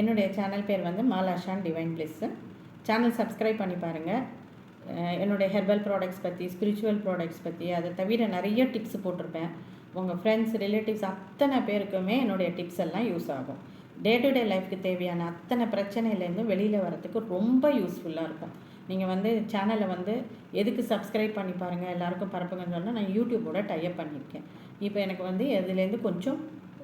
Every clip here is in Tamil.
என்னுடைய சேனல் பேர் வந்து Malashan divine bliss channel subscribe பண்ணி பாருங்கள் என்னுடைய ஹெர்பல் ப்ராடக்ட்ஸ் பற்றி ஸ்பிரிச்சுவல் ப்ராடக்ட்ஸ் பற்றி அதை தவிர நிறைய டிப்ஸ் போட்டிருப்பேன். உங்கள் ஃப்ரெண்ட்ஸ் ரிலேட்டிவ்ஸ் அத்தனை பேருக்குமே என்னுடைய டிப்ஸ் எல்லாம் யூஸ் ஆகும். டே டு டே லைஃப்க்கு தேவையான அத்தனை பிரச்சனையிலேருந்து வெளியில் வரத்துக்கு ரொம்ப யூஸ்ஃபுல்லாக இருக்கும். நீங்கள் வந்து சேனலை வந்து எதுக்கு சப்ஸ்கிரைப் பண்ணி பாருங்கள் எல்லாருக்கும் பரப்புங்கன்னு சொன்னால் நான் யூடியூபோட டைப் பண்ணியிருக்கேன். இப்போ எனக்கு வந்து எதுலேருந்து கொஞ்சம்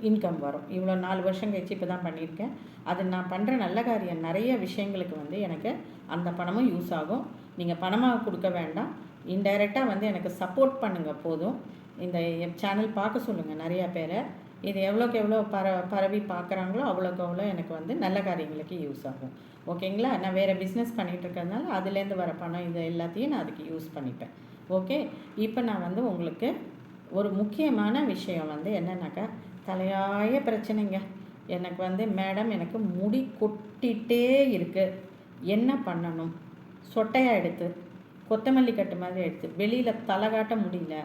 இன்கம் வரும். இவ்வளோ நாலு வருஷம் கழிச்சு இப்போ தான் பண்ணியிருக்கேன். அது நான் பண்ணுற நல்ல காரியம். நிறைய விஷயங்களுக்கு வந்து எனக்கு அந்த பணமும் யூஸ் ஆகும். நீங்கள் பணமாக கொடுக்க வேண்டாம். இன்டைரக்டாக வந்து எனக்கு சப்போர்ட் பண்ணுங்கள் போதும். இந்த சேனல் பார்க்க சொல்லுங்கள் நிறையா பேரை. இது எவ்வளோக்கு எவ்வளோ பர பரவி பார்க்குறாங்களோ அவ்வளோக்கு அவ்வளோ எனக்கு வந்து நல்ல காரியங்களுக்கு யூஸ் ஆகும். ஓகேங்களா நான் வேறு பிஸ்னஸ் பண்ணிகிட்டு இருக்கிறதுனால அதுலேருந்து வர பணம் இது எல்லாத்தையும் நான் அதுக்கு யூஸ் பண்ணிப்பேன். ஓகே இப்போ நான் வந்து உங்களுக்கு ஒரு முக்கியமான விஷயம் வந்து என்னன்னாக்கா தலையாய பிரச்சனைங்க. எனக்கு வந்து மேடம் எனக்கு முடி கொட்டிகிட்டே இருக்குது என்ன பண்ணணும்? சொட்டையாக எடுத்து கொத்தமல்லி கட்டு மாதிரி எடுத்து வெளியில் தலை காட்ட முடியல.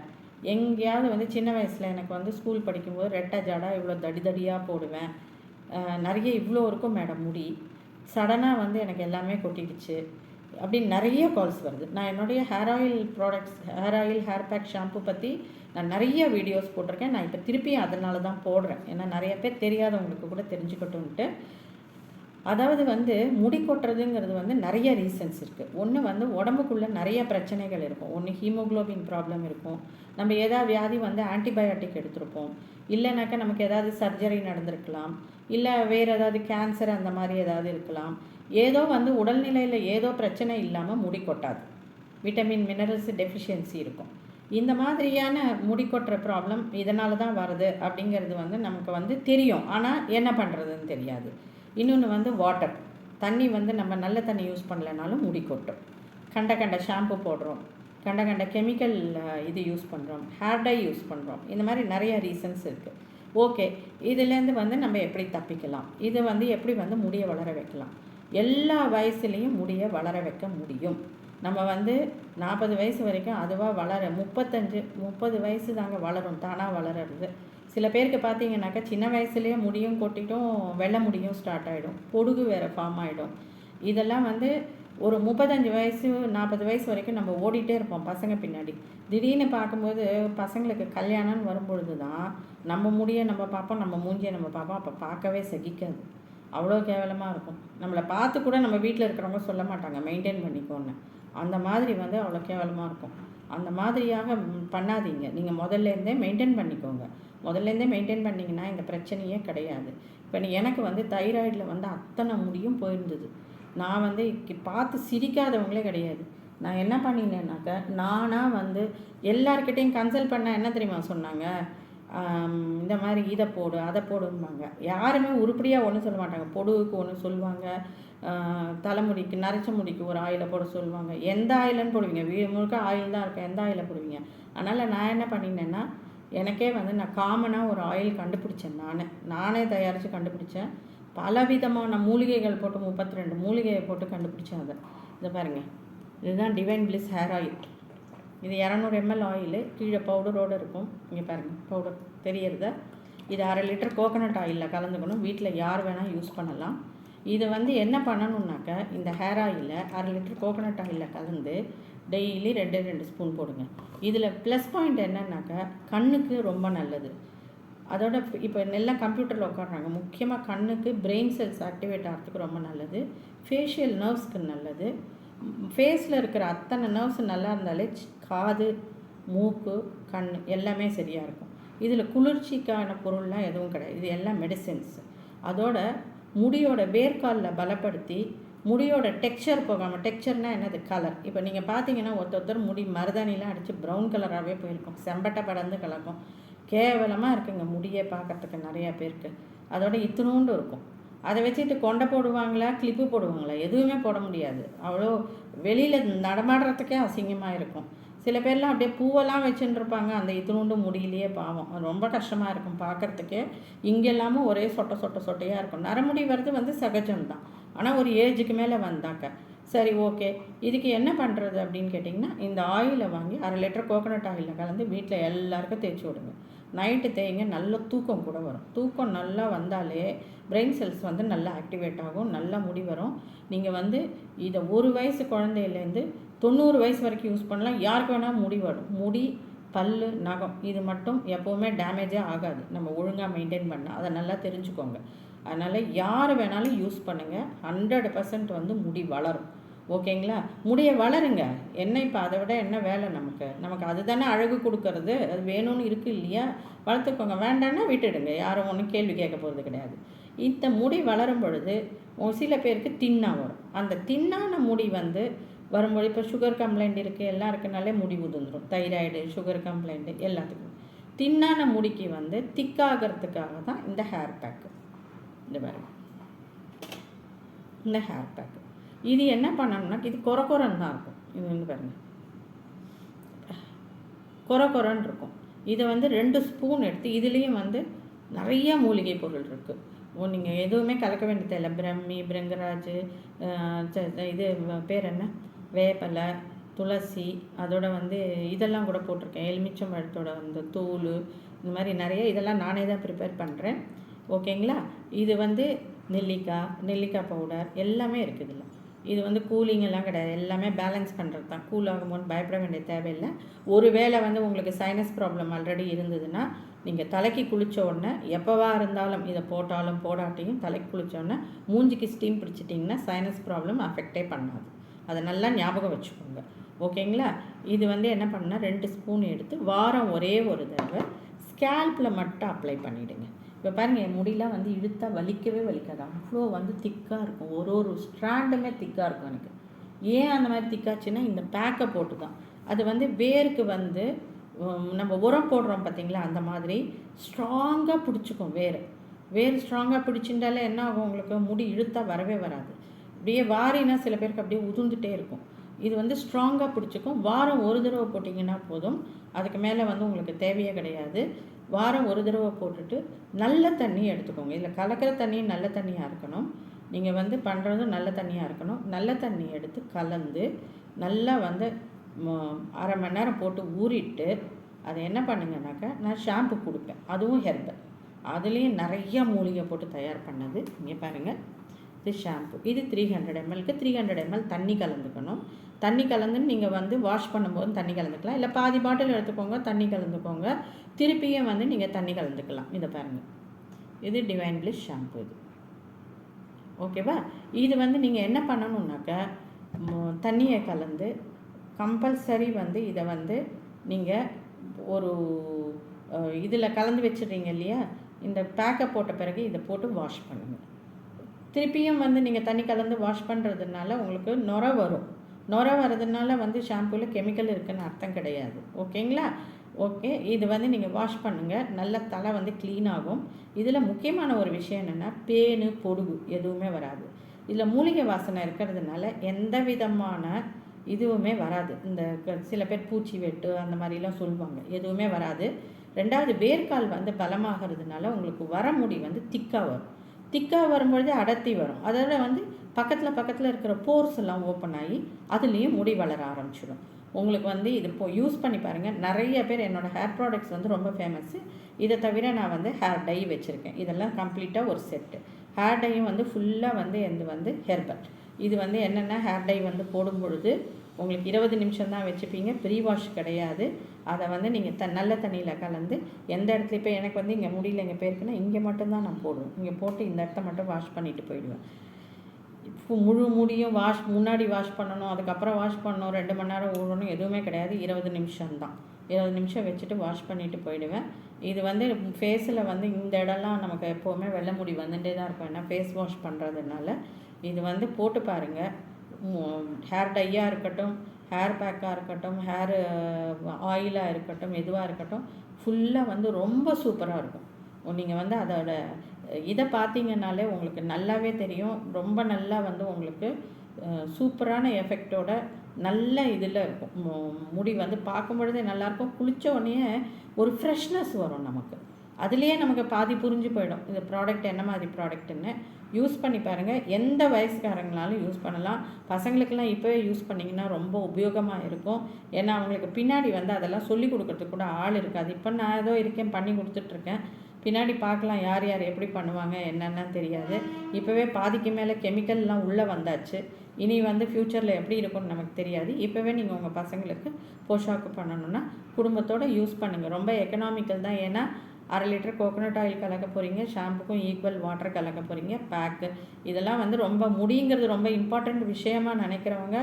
எங்கேயாவது வந்து சின்ன வயசில் எனக்கு வந்து ஸ்கூல் படிக்கும்போது ரெட்டை ஜடா இவ்வளோ தடி தடியாக போடுவேன். நிறைய இவ்வளோ இருக்கும் மேடம் முடி. சடனாக வந்து எனக்கு எல்லாமே கொட்டிடுச்சு. அப்படின்னு நிறைய கால்ஸ் வருது. நான் என்னுடைய hair oil products hair oil hair pack shampoo பற்றி நான் நிறைய வீடியோஸ் போட்டிருக்கேன். நான் இப்போ திருப்பியும் அதனால தான் போடுறேன். ஏன்னா நிறைய பேர் தெரியாதவங்களுக்கு கூட தெரிஞ்சுக்கட்டும்ன்ட்டு அதாவது வந்து முடி கொட்டுறதுங்கிறது வந்து நிறைய ரீசன்ஸ் இருக்குது ஒன்று வந்து உடம்புக்குள்ளே நிறைய பிரச்சனைகள் இருக்கும். ஒன்று ஹீமோகுளோபின் ப்ராப்ளம் இருக்கும். நம்ம ஏதாவது வியாதி வந்து ஆன்டிபயோட்டிக் எடுத்திருப்போம். இல்லைனாக்கா நமக்கு ஏதாவது சர்ஜரி நடந்திருக்கலாம். இல்லை வேறு ஏதாவது கேன்சர் அந்த மாதிரி ஏதாவது இருக்கலாம். ஏதோ வந்து உடல்நிலையில் ஏதோ பிரச்சனை இல்லாமல் முடி கொட்டாது. விட்டமின் மினரல்ஸ் டெஃபிஷியன்சி இருக்கும். இந்த மாதிரியான முடி கொட்டுற ப்ராப்ளம் இதனால தான் வருது அப்படிங்கிறது வந்து நமக்கு வந்து தெரியும். ஆனால் என்ன பண்ணுறதுன்னு தெரியாது. இன்னொன்று வந்து வாட்டர் தண்ணி வந்து நம்ம நல்ல தண்ணி யூஸ் பண்ணலைனாலும் முடி கொட்டும். கண்ட கண்ட ஷாம்பு போடுறோம். கண்ட கண்ட கெமிக்கல் இது யூஸ் பண்ணுறோம் ஹேர் டை யூஸ் பண்ணுறோம் இந்த மாதிரி நிறைய ரீசன்ஸ் இருக்குது ஓகே இதுலேருந்து வந்து நம்ம எப்படி தப்பிக்கலாம்? இது வந்து எப்படி வந்து முடியை வளர வைக்கலாம்? எல்லா வயசுலேயும் முடியை வளர வைக்க முடியும். நம்ம வந்து நாற்பது வயசு வரைக்கும் அதுவாக வளர முப்பத்தஞ்சு முப்பது வயசு தாங்க வளரும் தானாக வளர்கிறது சில பேருக்கு பார்த்தீங்கன்னாக்கா சின்ன வயசுலேயே முடியும் கொட்டிட்டும் வெள்ளை முடியும் ஸ்டார்ட் ஆகிடும் பொடுகு வேறு ஃபார்ம் ஆகிடும் இதெல்லாம் வந்து ஒரு முப்பத்தஞ்சு வயசு நாற்பது வயசு வரைக்கும் நம்ம ஓடிட்டே இருப்போம் பசங்க பின்னாடி. திடீர்னு பார்க்கும்போது பசங்களுக்கு கல்யாணம்னு வரும்பொழுது தான் நம்ம முடியை நம்ம பார்ப்போம் நம்ம மூஞ்சியை நம்ம பார்ப்போம் அப்போ பார்க்கவே சகிக்காது. அவ்வளோ கேவலமாக இருக்கும். நம்மளை பார்த்து கூட நம்ம வீட்டில் இருக்கிறவங்க சொல்ல மாட்டாங்க மெயின்டைன் பண்ணிக்கோன்னு. அந்த மாதிரி வந்து அவ்வளோ கேவலமாக இருக்கும். அந்த மாதிரியாக பண்ணாதீங்க. நீங்கள் முதல்ல இருந்தே மெயின்டைன் பண்ணிக்கோங்க. முதல்ல இருந்தே மெயின்டைன் பண்ணிங்கன்னா இந்த பிரச்சனையே கிடையாது. இப்போ நீ எனக்கு வந்து தைராய்டில் வந்து அத்தனை முடியும் போயிருந்தது. நான் வந்து பார்த்து சிரிக்காதவங்களே கிடையாது. நான் என்ன பண்ணினேன்னாக்கா நானாக வந்து எல்லார்கிட்டையும் கன்சல்ட் பண்ண என்ன தெரியுமா சொன்னாங்க? இந்த மாதிரி இதை போடு அதை போடும்பாங்க. யாருமே உருப்படியாக ஒன்றும் சொல்ல மாட்டாங்க. பொடுவுக்கு ஒன்று சொல்லுவாங்க. தலைமுடிக்கு நரைச்ச முடிக்கு ஒரு ஆயிலை போட சொல்லுவாங்க. எந்த ஆயிலன்னு போடுவீங்க? வீடு முழுக்க ஆயில் தான் இருக்கும். எந்த ஆயிலை போடுவீங்க? அதனால் நான் என்ன பண்ணினேன்னா எனக்கே வந்து நான் காமனாக ஒரு ஆயில் கண்டுபிடிச்சேன் நானே. நானே தயாரித்து கண்டுபிடிச்சேன். பலவிதமான மூலிகைகள் போட்டு முப்பத்தி ரெண்டு மூலிகையை போட்டு கண்டுபிடிச்சேன் அதை. இதை பாருங்கள் இதுதான் டிவைன் பிளிஸ் ஹேர் ஆயில் இது இரநூறு எம்எல் ஆயிலு கீழே பவுடரோடு இருக்கும். இங்கே பாருங்கள் பவுடர் தெரியறத? இது அரை லிட்டர் கோகனட் ஆயிலில் கலந்துக்கணும். வீட்டில் யார் வேணால் யூஸ் பண்ணலாம். இதை வந்து என்ன பண்ணணுன்னாக்க இந்த ஹேர் ஆயிலில் அரை லிட்டர் கோகனட் ஆயிலில் கலந்து டெய்லி ரெண்டு ரெண்டு ஸ்பூன் போடுங்க. இதில் ப்ளஸ் பாயிண்ட் என்னன்னாக்கா கண்ணுக்கு ரொம்ப நல்லது. அதோட இப்போ எல்லாம் கம்ப்யூட்டரில் உட்காடுறாங்க முக்கியமாக கண்ணுக்கு பிரெயின் செல்ஸ் ஆக்டிவேட் ஆகிறதுக்கு ரொம்ப நல்லது. ஃபேஷியல் நர்வ்ஸ்க்கு நல்லது. ஃபேஸில் இருக்கிற அத்தனை நர்வ்ஸ் நல்லா இருந்தாலே காது மூக்கு கண் எல்லாமே சரியாக இருக்கும். இதில் குளிர்ச்சிக்கான பொருள்லாம் எதுவும் கிடையாது. இது எல்லாம் மெடிசின்ஸ் அதோட முடியோட வேர்க்காலில் பலப்படுத்தி முடியோட டெக்ஸ்சர் போகாமல் டெக்ஸ்சர்னால் என்னது? கலர் இப்போ நீங்கள் பார்த்தீங்கன்னா ஒருத்தர் ஒருத்தர் முடி மருதாணிலாம் அடித்து ப்ரௌன் கலராகவே போயிருக்கும். செம்பட்டை படர்ந்து கலக்கும். கேவலமாக இருக்குங்க முடியே பார்க்கறதுக்கு நிறையா பேருக்கு. அதோட இத்தினூண்டு இருக்கும். அதை வச்சுட்டு கொண்டை போடுவாங்களா கிளிப்பு போடுவாங்களா? எதுவுமே போட முடியாது. அவ்வளோ வெளியில் நடமாடுறதுக்கே அசிங்கமாக இருக்கும். சில பேர்லாம் அப்படியே பூவெல்லாம் வச்சுட்டு இருப்பாங்க. அந்த இத்தினூண்டு முடியிலேயே பாவம். ரொம்ப கஷ்டமாக இருக்கும் பார்க்கறதுக்கே இங்கெல்லாமும் ஒரே சொட்ட சொட்ட சொட்டையாக இருக்கும். நரமுடி வர்றது வந்து சகஜம்தான். ஆனால் ஒரு ஏஜுக்கு மேலே வந்தாக்க சரி ஓகே. இதுக்கு என்ன பண்ணுறது அப்படின்னு கேட்டிங்கன்னா இந்த ஆயிலை வாங்கி அரை லிட்டர் கோகோனட் ஆயிலில் கலந்து வீட்டில் எல்லாருக்கும் தேய்ச்சி விடுங்க. நைட்டு தேய்ங்க நல்ல தூக்கம் கூட வரும். தூக்கம் நல்லா வந்தாலே பிரெயின் செல்ஸ் வந்து நல்லா ஆக்டிவேட் ஆகும் நல்லா முடி வரும். நீங்கள் வந்து இதை ஒரு வயசு குழந்தையிலேருந்து தொண்ணூறு வயசு வரைக்கும் யூஸ் பண்ணலாம். யாருக்கு வேணால் முடி வரும். முடி பல் நகம் இது மட்டும் எப்போவுமே டேமேஜே ஆகாது. நம்ம ஒழுங்காக மெயின்டைன் பண்ணால் அதை நல்லா தெரிஞ்சுக்கோங்க. அதனால் யார் வேணாலும் யூஸ் பண்ணுங்கள் ஹண்ட்ரட் பர்சன்ட் வந்து முடி வளரும். ஓகேங்களா? முடிய வளருங்க. என்ன இப்போ அதை விட என்ன வேலை நமக்கு? நமக்கு அதுதானே அழகு கொடுக்கறது. அது வேணும்னு இருக்குது இல்லையா? வளர்த்துக்கோங்க. வேண்டான்னா விட்டுடுங்க. யாரும் ஒன்றும் கேள்வி கேட்க போகிறது கிடையாது. இந்த முடி வளரும் பொழுது சில பேருக்கு தின்னா வரும். அந்த தின்னான முடி வந்து வரும்போது இப்போ சுகர் கம்ப்ளைண்ட் இருக்குது எல்லாம் இருக்குனாலே முடி உதிர்ந்துடும் தைராய்டு சுகர் கம்ப்ளைண்ட்டு எல்லாத்துக்கும். தின்னான முடிக்கு வந்து திக்காகிறதுக்காக தான் இந்த ஹேர் பேக்கு இந்த பாருங்க இந்த ஹேர் பேக்கு இது என்ன பண்ணணும்னா இது கொர கொரன்னு தான் இருக்கும். இது வந்து பாருங்க. கொர குறைன்னு இருக்கும். இதை வந்து ரெண்டு ஸ்பூன் எடுத்து இதுலேயும் வந்து நிறைய மூலிகை பொருள் இருக்குது ஓ நீங்கள் எதுவுமே கலக்க வேண்டிய பிரம்மி பிரங்கராஜ் இது பேர் என்ன? வேப்பலை துளசி அதோட வந்து இதெல்லாம் கூட போட்டிருக்கேன். எலுமிச்சம் பழத்தோட வந்து தூள் இந்த மாதிரி நிறைய இதெல்லாம் நானே தான் ப்ரிப்பேர் பண்ணுறேன் ஓகேங்களா? இது வந்து நெல்லிக்காய் நெல்லிக்காய் பவுடர் எல்லாமே இருக்குது இது வந்து கூலிங் எல்லாம் கிடையாது. எல்லாமே பேலன்ஸ் பண்ணுறது தான். கூல் ஆகுமோன்னு பயப்பட வேண்டிய தேவையில்லை. ஒரு வேளை வந்து உங்களுக்கு சைனஸ் ப்ராப்ளம் ஆல்ரெடி இருந்ததுன்னா நீங்கள் தலைக்கு குளித்த உடனே எப்போவா இருந்தாலும் இதை போட்டாலும் போடாட்டியும் தலைக்கு குளித்த உடனே மூஞ்சிக்கு ஸ்டீம் பிடிச்சிட்டிங்கன்னா சைனஸ் ப்ராப்ளம் அஃபெக்டே பண்ணாது. அதை நல்லா ஞாபகம் வச்சுக்கோங்க. ஓகேங்களா? இது வந்து என்ன பண்ணால் ரெண்டு ஸ்பூன் எடுத்து வாரம் ஒரே ஒரு தடவை ஸ்கேல்பில் மட்டும் அப்ளை பண்ணிவிடுங்க இப்போ பாருங்கள் என் முடியெலாம் வந்து இழுத்தால் வலிக்கவே வலிக்காது. அவ்வளோ வந்து திக்காக இருக்கும். ஒரு ஒரு ஸ்ட்ராண்டுமே திக்காக இருக்கும் எனக்கு. ஏன் அந்த மாதிரி திக்காச்சுன்னா இந்த பேக்கை போட்டு தான் அது வந்து வேருக்கு வந்து நம்ம உரம் போடுறோம் பார்த்தீங்களா அந்த மாதிரி ஸ்ட்ராங்காக பிடிச்சிக்கும் வேர். வேர் ஸ்ட்ராங்காக பிடிச்சிருந்தாலே என்ன ஆகும் உங்களுக்கு? முடி இழுத்தா வரவே வராது. அப்படியே வாரினா சில பேருக்கு அப்படியே உதுந்துட்டே இருக்கும். இது வந்து ஸ்ட்ராங்காக பிடிச்சிக்கும். வாரம் ஒரு தடவை போட்டிங்கன்னா போதும். அதுக்கு மேலே வந்து உங்களுக்கு தேவையே கிடையாது. வாரம் ஒரு தடவை போட்டுட்டு நல்ல தண்ணி எடுத்துக்கோங்க. இதில் கலக்கிற தண்ணியும் நல்ல தண்ணியாக இருக்கணும். நீங்கள் வந்து பண்ணுறதும் நல்ல தண்ணியாக இருக்கணும். நல்ல தண்ணி எடுத்து கலந்து நல்லா வந்து அரை மணி நேரம் போட்டு ஊறிட்டு அதை என்ன பண்ணுங்கனாக்கா நான் ஷாம்பு கொடுப்பேன். அதுவும் ஹெர்பல் அதுலேயும் நிறையா மூலிகை போட்டு தயார் பண்ணது. இங்கே பாருங்கள் இது ஷாம்பு. இது த்ரீ ஹண்ட்ரட் எம்எல்க்கு த்ரீ ஹண்ட்ரட் எம்எல் தண்ணி கலந்துக்கணும். தண்ணி கலந்துன்னு நீங்கள் வந்து வாஷ் பண்ணும்போது தண்ணி கலந்துக்கலாம். இல்லை பாதி பாட்டில் எடுத்துக்கோங்க தண்ணி கலந்துக்கோங்க. திருப்பியும் வந்து நீங்கள் தண்ணி கலந்துக்கலாம். இதை பாருங்கள் இது டிவைன் பிளிஸ் ஷாம்பு இது. ஓகேவா இது வந்து நீங்கள் என்ன பண்ணணுன்னாக்கா தண்ணியை கலந்து கம்பல்சரி வந்து இதை வந்து நீங்கள் ஒரு இதில் கலந்து வச்சிடுறீங்க இல்லையா? இந்த பேக்கை போட்ட பிறகு இதை போட்டு வாஷ் பண்ணுங்கள் திருப்பியும் வந்து நீங்கள் தண்ணி கலந்து வாஷ் பண்ணுறதுனால உங்களுக்கு நுர வரும். நுர வரதுனால வந்து ஷாம்பூவில் கெமிக்கல் இருக்குதுன்னு அர்த்தம் கிடையாது. ஓகேங்களா? ஓகே இது வந்து நீங்கள் வாஷ் பண்ணுங்கள் நல்ல தலை வந்து க்ளீன் ஆகும். இதில் முக்கியமான ஒரு விஷயம் என்னென்னா பேனு பொடுகு எதுவுமே வராது. இதில் மூலிகை வாசனை இருக்கிறதுனால எந்த விதமான இதுவுமே வராது. இந்த சில பேர் பூச்சி வெட்டு அந்த மாதிரிலாம் சொல்லுவாங்க எதுவுமே வராது. ரெண்டாவது வேர்க்கால் வந்து பலமாகிறதுனால உங்களுக்கு வர முடி வந்து திக்காக வரும். திக்காக வரும்பொழுது அடர்த்தி வரும். அதோட வந்து பக்கத்தில் பக்கத்தில் இருக்கிற போர்ஸ் எல்லாம் ஓப்பன் ஆகி அதுலேயும் முடி வளர ஆரம்பிச்சிடும். உங்களுக்கு வந்து இது இப்போ யூஸ் பண்ணி பாருங்கள் நிறைய பேர் என்னோடய ஹேர் ப்ராடக்ட்ஸ் வந்து ரொம்ப ஃபேமஸ்ஸு இதை தவிர நான் வந்து ஹேர் டை வச்சுருக்கேன். இதெல்லாம் கம்ப்ளீட்டாக ஒரு செட்டு ஹேர் டையும் வந்து ஃபுல்லாக வந்து எந்த வந்து ஹெர்பல் இது வந்து என்னென்ன ஹேர் டை வந்து போடும் பொழுது உங்களுக்கு இருபது நிமிஷம் தான் வச்சுப்பீங்க. ப்ரீ வாஷ் கிடையாது. அதை வந்து நீங்கள் த நல்ல தண்ணியில் கலந்து எந்த இடத்துல இப்போ எனக்கு வந்து இங்கே முடியல இங்கே போயிருக்குன்னா இங்கே மட்டும்தான் நான் போடுவேன். இங்கே போட்டு இந்த இடத்த மட்டும் வாஷ் பண்ணிவிட்டு போயிடுவேன். முழு முடியும் வாஷ் முன்னாடி வாஷ் பண்ணணும் அதுக்கப்புறம் வாஷ் பண்ணணும் ரெண்டு மணி நேரம் ஊழணும் எதுவுமே கிடையாது. இருபது நிமிஷம் தான். இருபது நிமிஷம் வச்சுட்டு வாஷ் பண்ணிவிட்டு போயிடுவேன். இது வந்து ஃபேஸில் வந்து இந்த இடம்லாம் நமக்கு எப்போவுமே வெள்ளை முடி வந்துகிட்டே தான் இருக்கும். ஏன்னா ஃபேஸ் வாஷ் பண்ணுறதுனால இது வந்து போட்டு பாருங்கள் ஹேர் டையாக இருக்கட்டும் ஹேர் பேக்காக இருக்கட்டும் ஹேர் ஆயிலாக இருக்கட்டும் எதுவாக இருக்கட்டும் ஃபுல்லாக வந்து ரொம்ப சூப்பராக இருக்கும். நீங்கள் வந்து அதோட இதை பார்த்தீங்கன்னாலே உங்களுக்கு நல்லாவே தெரியும். ரொம்ப நல்லா வந்து உங்களுக்கு சூப்பரான எஃபெக்டோட நல்ல இதில் இருக்கும். முடி வந்து பார்க்கும் பொழுதே நல்லாயிருக்கும். குளித்த உடனே ஒரு ஃப்ரெஷ்னஸ் வரும் நமக்கு. அதுலேயே நமக்கு பாதி புரிஞ்சு போயிடும். இந்த ப்ராடக்ட் என்ன மாதிரி ப்ராடக்ட்டுன்னு. யூஸ் பண்ணி பாருங்கள் எந்த வயசுக்காரங்களாலும் யூஸ் பண்ணலாம். பசங்களுக்கெல்லாம் இப்போவே யூஸ் பண்ணிங்கன்னா ரொம்ப உபயோகமாக இருக்கும். ஏன்னா அவங்களுக்கு பின்னாடி வந்து அதெல்லாம் சொல்லி கொடுக்கறதுக்கு கூட ஆள் இருக்காது. இப்போ நான் ஏதோ இருக்கேன் பண்ணி கொடுத்துட்ருக்கேன். பின்னாடி பார்க்கலாம் யார் யார் எப்படி பண்ணுவாங்க என்னென்னு தெரியாது. இப்போவே பாதிக்கு மேலே கெமிக்கல்லாம் உள்ளே வந்தாச்சு. இனி வந்து ஃப்யூச்சரில் எப்படி இருக்கும்னு நமக்கு தெரியாது. இப்போவே நீங்கள் உங்கள் பசங்களுக்கு போஷாக்கு பண்ணணுன்னா குடும்பத்தோடு யூஸ் பண்ணுங்கள் ரொம்ப எக்கனாமிக்கல் தான். ஏன்னா அரை லிட்டர் கோகோனட் ஆயில் கலக்க போகிறீங்க ஷாம்புக்கும் ஈக்குவல் வாட்டர் கலக்க போகிறீங்க பேக்கு இதெல்லாம் வந்து ரொம்ப முடிங்கிறது ரொம்ப இம்பார்ட்டண்ட் விஷயமா நினைக்கிறவங்க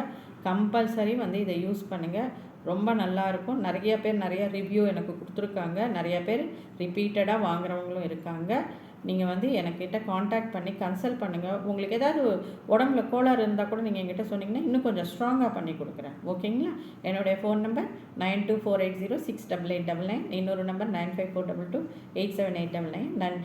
கம்பல்சரி வந்து இதை யூஸ் பண்ணுங்கள் ரொம்ப நல்லாயிருக்கும் நிறைய பேர் நிறைய ரிவ்யூ எனக்கு கொடுத்துருக்காங்க. நிறைய பேர் ரிப்பீட்டடாக வாங்குறவங்களும் இருக்காங்க. நீங்கள் வந்து என்கிட்ட காண்டாக்ட் பண்ணி கன்சல்ட் பண்ணுங்கள் உங்களுக்கு ஏதாவது உடம்புல கோளாறு இருந்தால் கூட நீங்கள் என்கிட்ட சொன்னீங்கன்னா இன்னும் கொஞ்சம் ஸ்ட்ராங்காக பண்ணி கொடுக்குறேன். ஓகேங்களா என்னுடைய phone number nine two four eight zero six double eight double nine இன்னொரு number nine five four double two eight seven eight double nine நன்றி.